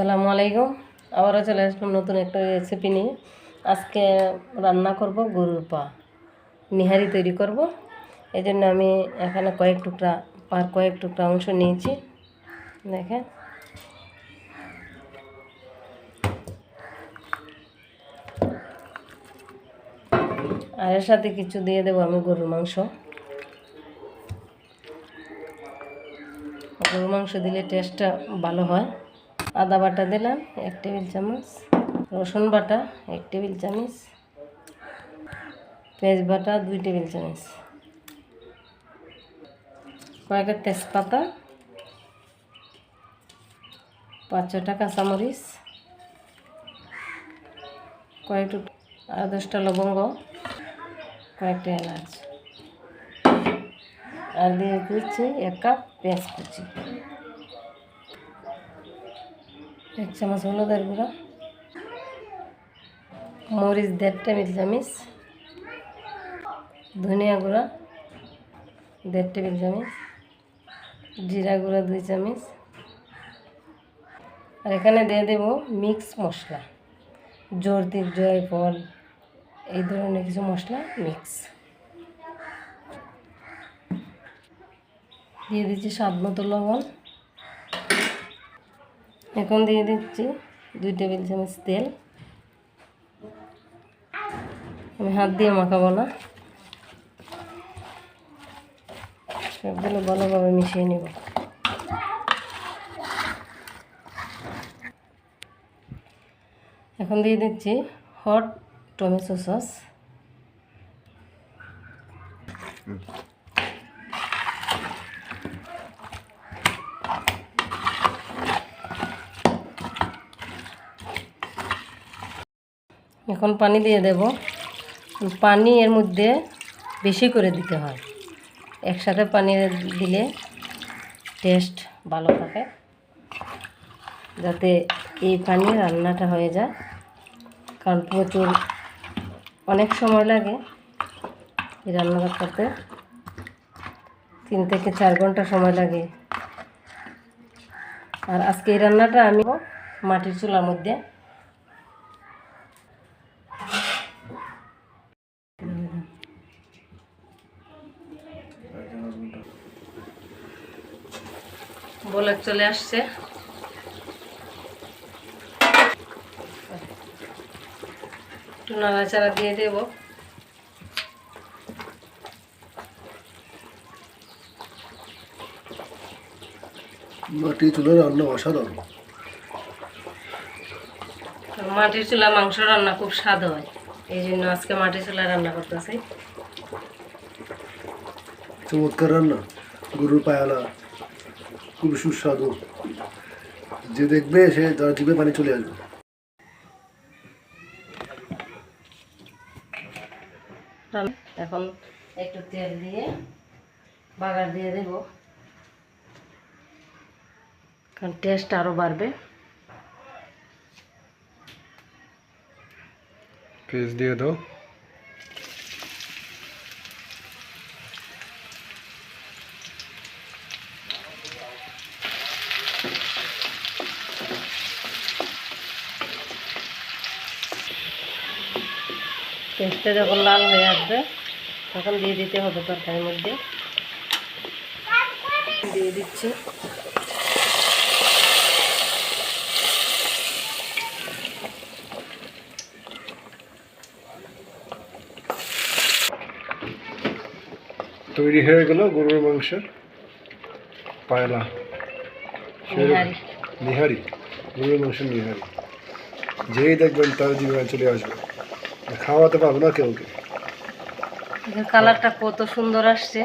আসসালামু আলাইকুম। আবারও চলে আসলাম নতুন একটা রেসিপি নিয়ে। আজকে রান্না করব গরুর পা। নিহারি তৈরি করব। এই জন্য আমি এখানে কয়েক টুকরা পার কয়েক টুকরা অংশ নিয়েছি। দেখেন। আর এর সাথে কিছু দিয়ে দেবো আমি গরুর মাংস। গরুর মাংস দিলে টেস্টটা ভালো হয়। আদা বাটা দিলাম, এক টেবিল চামচ। রসুন বাটা, এক টেবিল চামচ। পেঁয়াজ বাটা, দুই টেবিল চামচ। কয়েকটা তেজপাতা, পাঁচ ছটা কাঁচামরিচ কয়েকটু আর দশটা লবঙ্গ, কয়েকটা এলাচ। আর দিয়ে দিচ্ছি এক কাপ পেঁয়াজ কুচি। এক চামচ হলুদের গুঁড়া। মরিচ দেড় টেবিল চামচ ধনিয়া গুঁড়া দেড় টেবিল চামচ জিরা গুঁড়া দুই চামচ আর এখানে দিয়ে দেব মিক্স মশলা। জর্দি জয়ফল এই ধরনের কিছু মশলা মিক্স। দিয়ে দিচ্ছি স্বাদ মতো লবণ। এখন দিয়ে দিচ্ছি দুই টেবিল চামচ তেল। আমি হাত দিয়ে মাখাবো না। সবগুলো ভালোভাবে মিশিয়ে নেব। এখন দিয়ে দিচ্ছি হট টমেটো সস এখন পানি দিয়ে দেব। পানি এর মধ্যে বেশি করে দিতে হয়। একসাথে পানি দিলে টেস্ট ভালো থাকে। যাতে এই পানি রান্নাটা হয়ে যায়। কারণ প্রচুর অনেক সময় লাগে এই রান্নাটা করতে তিন থেকে চার ঘণ্টা সময় লাগে। আর আজকে এই রান্নাটা আমি মাটির চুলার মধ্যে বলে চলে আসছে। একটু নাড়াচাড়া দিয়ে দেব। মাটি চুলার রান্না অসাধারণ। মাটির চুলা মাংস রান্না খুব স্বাদ হয়। এই জন্য আজকে মাটির চুলা রান্না করতেছি। চমৎকার রান্না। গরুর পায়ালা খুব সুস্বাদু। যে দেখবে সে তার জিভে পানি চলে আসবে। এখন একটু তেল দিয়ে বাগার দিয়ে দেব। কারণ টেস্ট আরও বাড়বে। পেঁয়াজ দিয়ে দাও। পেঁয়াজটা যখন লাল হয়ে আসবে তখন দিয়ে দিতে হবে তরকারির মধ্যে। দিয়ে দিচ্ছি। তৈরি হয়ে গেল গরুর মাংসের পায়লা। নিহারি। গরুর মাংসের নিহারি। যেই দেখবেন তার জিভে চলে আসবে। খাওয়াতে পারব না কেউ কালারটা কত সুন্দর আসছে।